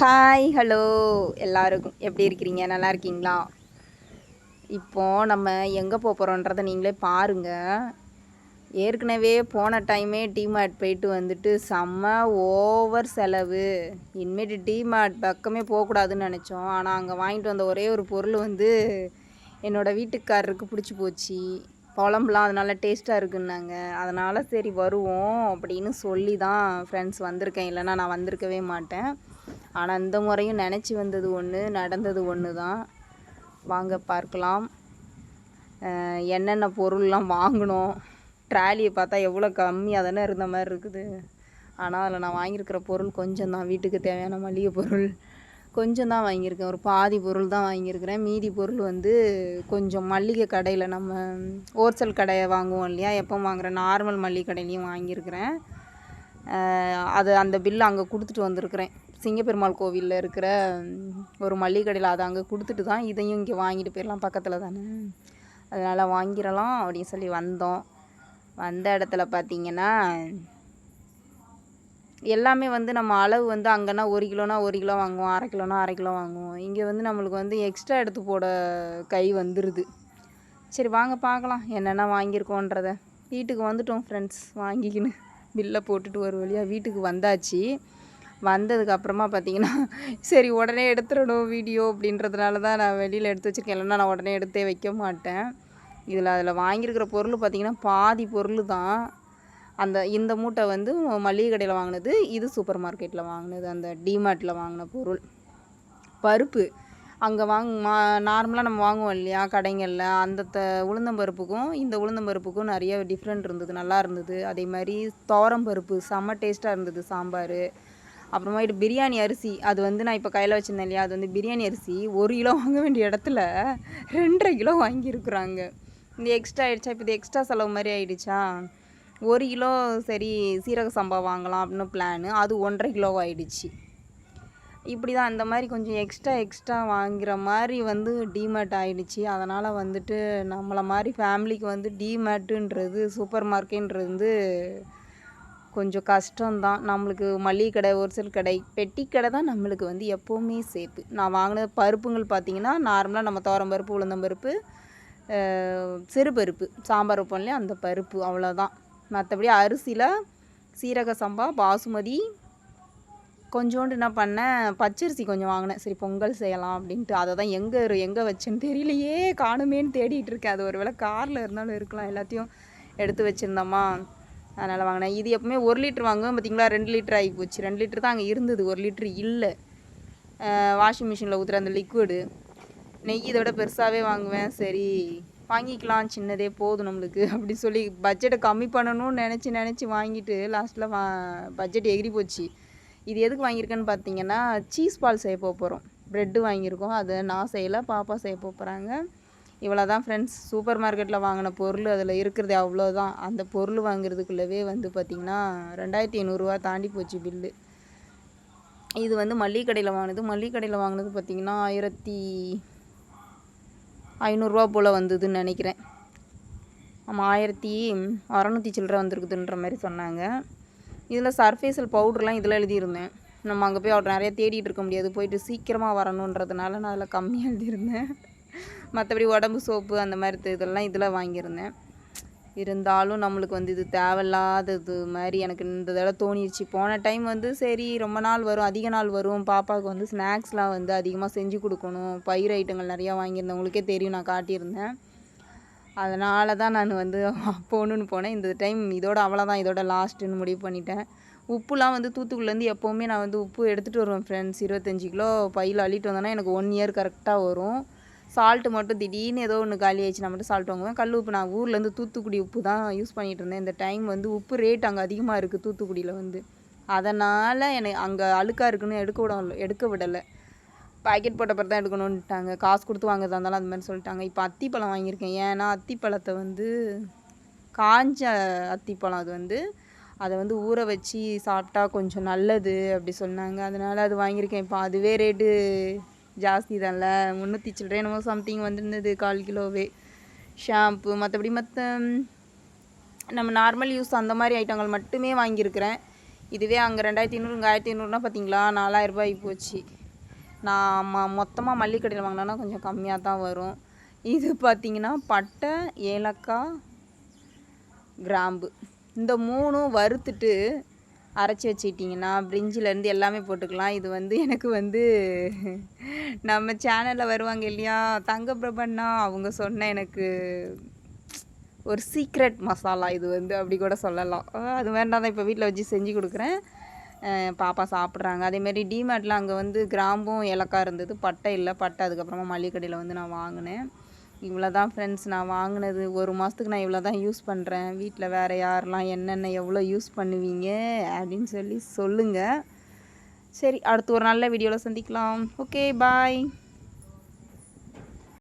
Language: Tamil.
ஹாய் ஹலோ எல்லாருக்கும் எப்படி இருக்கிறீங்க? நல்லா இருக்கீங்களா? இப்போது நம்ம எங்கே போக போகிறோன்றதை நீங்களே பாருங்கள் ஏற்கனவே போன டைமே டிமார்ட் போயிட்டு வந்துட்டு செம்ம ஓவர் செலவு. இனிமேட்டு டிமார்ட் பக்கமே போகக்கூடாதுன்னு நினச்சோம். ஆனால் அங்கே வாங்கிட்டு வந்த ஒரே ஒரு பொருள் வந்து என்னோடய வீட்டுக்காரருக்கு பிடிச்சி போச்சு. குழம்புலாம் அதனால டேஸ்ட்டாக இருக்குன்னாங்க. அதனால் சரி வருவோம் அப்படின்னு சொல்லி தான் ஃப்ரெண்ட்ஸ் வந்திருக்கேன். இல்லைன்னா நான் வந்திருக்கவே மாட்டேன். ஆனால் இந்த முறையும் நினச்சி வந்தது ஒன்று நடந்தது ஒன்று தான் வாங்க பார்க்கலாம். என்னென்ன பொருள்லாம் வாங்கினோம் ட்ராலியை பார்த்தா எவ்வளோ கம்மியாக தானே இருந்த மாதிரி இருக்குது. ஆனால் அதில் நான் வாங்கியிருக்கிற பொருள் கொஞ்சம் தான் வீட்டுக்கு தேவையான மளிகை பொருள் கொஞ்சம் தான் வாங்கியிருக்கேன். ஒரு பாதி பொருள் தான் வாங்கியிருக்கிறேன். மீதி பொருள் வந்து கொஞ்சம் மளிகை கடையில் நம்ம ஹோல்சேல் கடையை வாங்குவோம் இல்லையா? எப்போ வாங்குற நார்மல் மளிகை கடையிலையும் வாங்கியிருக்கிறேன். அது அந்த பில்லு அங்கே கொடுத்துட்டு வந்திருக்கிறேன். சிங்கப்பெருமாள் கோவிலில் இருக்கிற ஒரு மளிகை கடையில் அதை அங்கே கொடுத்துட்டு தான் இதையும் இங்கே வாங்கிட்டு போயிடலாம் பக்கத்தில் தானே. அதனால் வாங்கிடலாம் அப்படின்னு சொல்லி வந்தோம். வந்த இடத்துல பார்த்திங்கன்னா எல்லாமே வந்து நம்ம அளவு வந்து அங்கேனா ஒரு கிலோனா ஒரு கிலோ வாங்குவோம் அரை கிலோனா அரை கிலோ வாங்குவோம். இங்கே வந்து நம்மளுக்கு வந்து எக்ஸ்ட்ரா எடுத்து போட கை வந்துடுது சரி வாங்க பார்க்கலாம் என்னென்ன வாங்கியிருக்கோன்றத. வீட்டுக்கு வந்துட்டோம் ஃப்ரெண்ட்ஸ் வாங்கிக்கின்னு பில்லை போட்டுட்டு ஒரு வழியாக வீட்டுக்கு வந்தாச்சு. வந்ததுக்கப்புறமா பார்த்தீங்கன்னா சரி உடனே எடுத்துடணும் வீடியோ அப்படின்றதுனால தான் நான் வெளியில் எடுத்து வச்சுருக்கேன். இல்லைன்னா நான் உடனே எடுத்தே வைக்க மாட்டேன். இதில் அதில் வாங்கியிருக்கிற பொருள் பார்த்தீங்கன்னா பாதி பொருள் தான். அந்த இந்த மூட்டை வந்து மளிகை கடையில் வாங்கினது இது சூப்பர் மார்க்கெட்டில் வாங்கினது அந்த டிமார்ட்டில் வாங்கின பொருள். பருப்பு அங்கே வாங் மா நார்மலாக நம்ம வாங்குவோம் இல்லையா கடைங்களில். அந்த த உளுந்தம்பருப்புக்கும் இந்த உளுந்தம்பருப்புக்கும் நிறைய டிஃப்ரெண்ட் இருந்தது நல்லா இருந்தது. அதே மாதிரி துவரம் பருப்பு செம்ம டேஸ்ட்டாக இருந்தது சாம்பார். அப்புறமேட்டு பிரியாணி அரிசி. அது வந்து நான் இப்போ கையில் வச்சுருந்தேன் இல்லையா? அது வந்து பிரியாணி அரிசி. ஒரு கிலோ வாங்க வேண்டிய இடத்துல ரெண்டரை கிலோ வாங்கியிருக்குறாங்க. இந்த எக்ஸ்ட்ரா ஆகிடுச்சா இப்போ இது எக்ஸ்ட்ரா செலவு மாதிரி ஆகிடுச்சா ஒரு கிலோ சரி சீரக சம்பா வாங்கலாம் அப்படின்னு பிளானு அது ஒன்றரை கிலோ ஆகிடுச்சு இப்படி தான் அந்த மாதிரி கொஞ்சம் எக்ஸ்ட்ரா எக்ஸ்ட்ரா வாங்குற மாதிரி வந்து டிமேட் ஆகிடுச்சி அதனால் வந்துட்டு நம்மளை மாதிரி ஃபேமிலிக்கு வந்து டிமேட்டுன்றது சூப்பர் மார்க்கெட்ன்றது வந்து கொஞ்சம் கஷ்டம்தான். நம்மளுக்கு மளிகை கடை ஹோல்சேல் கடை பெட்டி கடை தான் நம்மளுக்கு வந்து எப்போவுமே சேஃபு நான் வாங்கின பருப்புங்கள் பார்த்தீங்கன்னா நார்மலாக நம்ம துவரம் பருப்பு உளுந்தம்பருப்பு அஹ், சிறு பருப்பு சாம்பார் வைப்போம் இல்லையா அந்த பருப்பு அவ்வளோதான் மற்றபடி அரிசியில் சீரக சம்பா பாசுமதி கொஞ்சோண்டு என்ன பண்ணேன் பச்சரிசி கொஞ்சம் வாங்கினேன். சரி பொங்கல் செய்யலாம் அப்படின்ட்டு. அதை தான் எங்கே எங்கே வச்சேன்னு தெரியலையே காணுமேன்னு தேடிட்டு இருக்கேன். அது ஒரு வேளை காரில் இருந்தாலும் இருக்கலாம் எல்லாத்தையும் எடுத்து வச்சுருந்தோமா? அதனால் வாங்கினேன். இது எப்பவுமே ஒரு லிட்டர் வாங்குவேன். பார்த்தீங்களா ரெண்டு லிட்டர் ஆகி போச்சு ரெண்டு லிட்டர் தான் அங்கே இருந்தது. ஒரு லிட்டர் இல்லை. வாஷிங் மிஷினில் ஊற்றுற அந்த லிக்விடு நெய் இதை விட பெருசாகவே வாங்குவேன். சரி வாங்கிக்கலாம். சின்னதே போதும் நம்மளுக்கு. அப்படி சொல்லி பட்ஜெட்டை கம்மி பண்ணணும்னு நினச்சி நினச்சி வாங்கிட்டு லாஸ்ட்டில் வா பட்ஜெட் எகிரி போச்சு. இது எதுக்கு வாங்கியிருக்கேன்னு பார்த்தீங்கன்னா சீஸ் பால் செய்ய போகிறோம் ப்ரெட்டு வாங்கியிருக்கோம். அதை நான் செய்யலை பாப்பா செய்ய போகிறாங்க இவ்வளோ தான் ஃப்ரெண்ட்ஸ் சூப்பர் மார்க்கெட்டில் வாங்கின பொருள் அதில் இருக்கிறது அவ்வளோதான் அந்த பொருள் வாங்குறதுக்குள்ளவே வந்து பார்த்திங்கன்னா ரெண்டாயிரத்தி ஐநூறுரூவா தாண்டி போச்சு பில்லு இது வந்து மளிகை கடையில் வாங்கினது. மளிகை கடையில் வாங்கினது பார்த்திங்கன்னா ஆயிரத்தி ஐநூறுரூவா போல் வந்ததுன்னு நினைக்கிறேன். ஆமாம் ஆயிரத்தி அறநூற்றி சில்லரை வந்திருக்குதுன்ற மாதிரி சொன்னாங்க. இதில் சர்ஃபேசல் பவுடர்லாம் இதில் எழுதியிருந்தேன். நம்ம அங்கே போய் அவர் நிறைய தேடிட்டு இருக்க முடியாது. போயிட்டு சீக்கிரமாக வரணுன்றதுனால நான் அதில் கம்மியாக எழுதியிருந்தேன். மற்றபடி உடம்பு சோப்பு அந்த மாதிரி த- இதெல்லாம் இதில் வாங்கியிருந்தேன். இருந்தாலும் நம்மளுக்கு வந்து இது தேவையில்லாதது மாதிரி எனக்கு இந்த தடவை தோணிடுச்சு போன டைம் வந்து சரி ரொம்ப நாள் வரும் அதிக நாள் வரும். பாப்பாவுக்கு வந்து ஸ்நாக்ஸ்லாம் வந்து அதிகமாக செஞ்சு கொடுக்கணும். பயிர் ஐட்டங்கள் நிறையா வாங்கியிருந்தேன் உங்களுக்கே தெரியும் நான் காட்டியிருந்தேன். அதனால தான் நான் வந்து போகணுன்னு போனேன். இந்த டைம் இதோட அவ்வளோதான் இதோட லாஸ்ட்டுன்னு முடிவு பண்ணிட்டேன். உப்புலாம் வந்து தூத்துக்குடிலேருந்து எப்போவுமே நான் வந்து உப்பு எடுத்துகிட்டு வருவேன் ஃப்ரெண்ட்ஸ் இருபத்தஞ்சி கிலோ பையில் அள்ளிட்டு வந்தேன்னா எனக்கு ஒன் இயர் கரெக்டாக வரும். சால்ட்டு மட்டும் திடீர்னு ஏதோ ஒன்று காலி ஆயிடுச்சு மட்டும் சால்ட் வாங்குவேன். கல் உப்பு நான் ஊர்லேருந்து தூத்துக்குடி உப்பு தான் யூஸ் பண்ணிகிட்டு இருந்தேன். இந்த டைம் வந்து உப்பு ரேட் அங்கே அதிகமாக இருக்குது தூத்துக்குடியில் வந்து. அதனால் எனக்கு அங்கே அழுக்காக இருக்குன்னு எடுக்க விட எடுக்க விடலை. பாக்கெட் போட்ட தான் எடுக்கணுன்ட்டாங்க காசு கொடுத்து வாங்குறதா இருந்தாலும் அந்த மாதிரி சொல்லிட்டாங்க. இப்போ அத்திப்பழம் வாங்கியிருக்கேன். ஏன்னா அத்திப்பழத்தை வந்து காஞ்ச அத்திப்பழம் அது வந்து அதை வந்து ஊற வச்சு சாப்பிட்டா கொஞ்சம் நல்லது அப்படி சொன்னாங்க. அதனால் அது வாங்கியிருக்கேன். இப்போ அதுவே ரேட்டு ஜாஸ்தி தான்ல. முந்நூற்றி சில்லறை என்னமோ சம்திங் வந்துருந்தது கால் கிலோவே. ஷாம்பு மற்றபடி மற்ற நம்ம நார்மல் யூஸ் அந்த மாதிரி ஐட்டங்கள் மட்டுமே வாங்கியிருக்கிறேன். இதுவே அங்கே ரெண்டாயிரத்தி ஐநூறு இங்கே ஆயிரத்தி ஐநூறுனா பார்த்தீங்களா நாலாயிரம் ரூபாய் போச்சு. நான் ம மொத்தமாக மல்லிகை கடையில் வாங்கினேன்னா கொஞ்சம் கம்மியாக தான் வரும். இது பார்த்தீங்கன்னா பட்டை ஏலக்காய் கிராம்பு. இந்த மூணும் வறுத்துட்டு அரைச்சி வச்சுக்கிட்டிங்கன்னா பிரிஞ்சிலேருந்து எல்லாமே போட்டுக்கலாம். இது வந்து எனக்கு வந்து நம்ம சேனலில் வருவாங்க இல்லையா? தங்க பிரபண்ணா அவங்க சொன்ன எனக்கு ஒரு சீக்ரெட் மசாலா இது வந்து அப்படி கூட சொல்லலாம். அது வேண்டாம் தான் இப்போ வீட்டில் வச்சு செஞ்சு கொடுக்குறேன். பாப்பா சாப்பிட்றாங்க. அதேமாரி டிமார்ட்டில் அங்கே வந்து கிராம்பும் ஏலக்காய் இருந்தது. பட்டை இல்லை பட்டை. அதுக்கப்புறமா மளிகை கடையில் வந்து நான் வாங்கினேன். இவ்வளோ தான் ஃப்ரெண்ட்ஸ் நான் வாங்கினது ஒரு மாதத்துக்கு நான் இவ்வளோ தான் யூஸ் பண்ணுறேன் வீட்டில் வேறு யாரெல்லாம் என்னென்ன எவ்வளோ யூஸ் பண்ணுவீங்க? அப்படின்னு சொல்லி சொல்லுங்கள் சரி அடுத்து ஒரு நல்ல வீடியோவில் சந்திக்கலாம். Okay bye